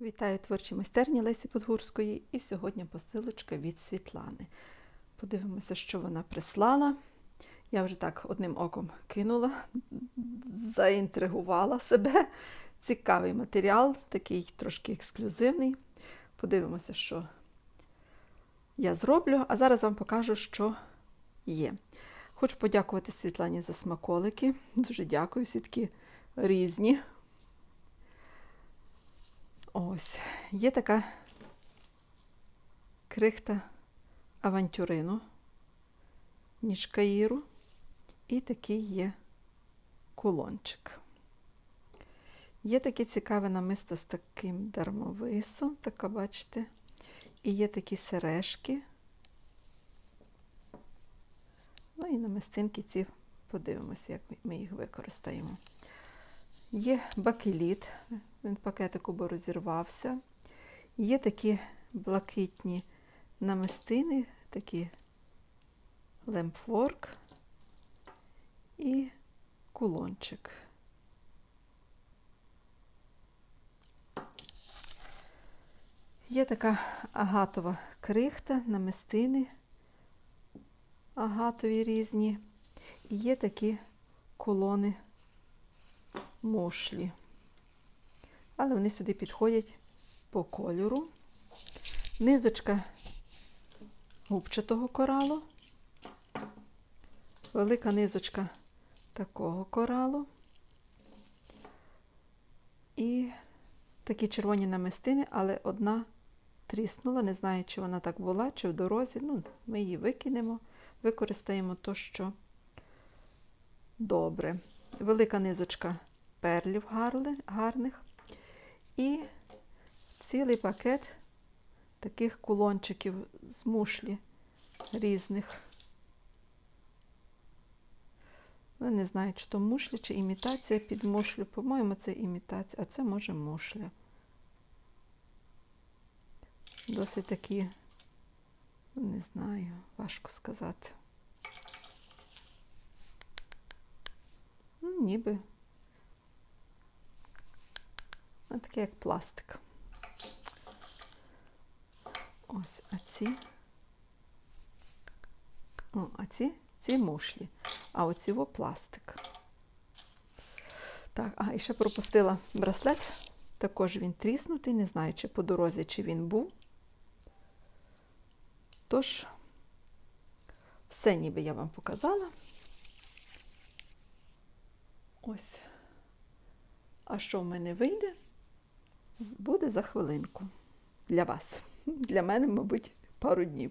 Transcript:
Вітаю творчі майстерні Лесі Подгурської і сьогодні посилочка від Світлани. Подивимося, що вона прислала. Я вже так одним оком кинула, заінтригувала себе. Цікавий матеріал, такий трошки ексклюзивний. Подивимося, що я зроблю, а зараз вам покажу, що є. Хочу подякувати Світлані за смаколики. Дуже дякую, всі такі різні. Ось, є така крихта авантюрину, ніж каїру, і такий є кулончик. Є таке цікаве намисто з таким дармовисом, така, бачите, і є такі сережки. Ну і намистинки ці подивимося, як ми їх використаємо. Є бакеліт, він в пакетику би розірвався. Є такі блакитні намистини, такі лемпворк і кулончик. Є така агатова крихта, намистини агатові різні. І є такі колони мушлі. Але вони сюди підходять по кольору. Низочка губчатого коралу, велика низочка такого коралу. І такі червоні намистини, але одна тріснула. Не знаю, чи вона так була, чи в дорозі. Ну, ми її викинемо, використаємо то, що добре. Велика низочка перлів гарних і цілий пакет таких кулончиків з мушлі різних. Ну, не знаю, чи то мушлі, чи імітація під мушлю. По-моєму, це імітація, а це може мушля. Досить такі, ну, не знаю, важко сказати. Ну, ніби. Ось таке як пластик. Ось, а ці. О, а ці ці мушлі. А оці во пластик. Так, а і ще пропустила браслет. Також він тріснутий, не знаю, чи по дорозі, чи він був. Тож, все ніби я вам показала. Ось. А що в мене вийде? Буде за хвилинку для вас. Для мене, мабуть, пару днів.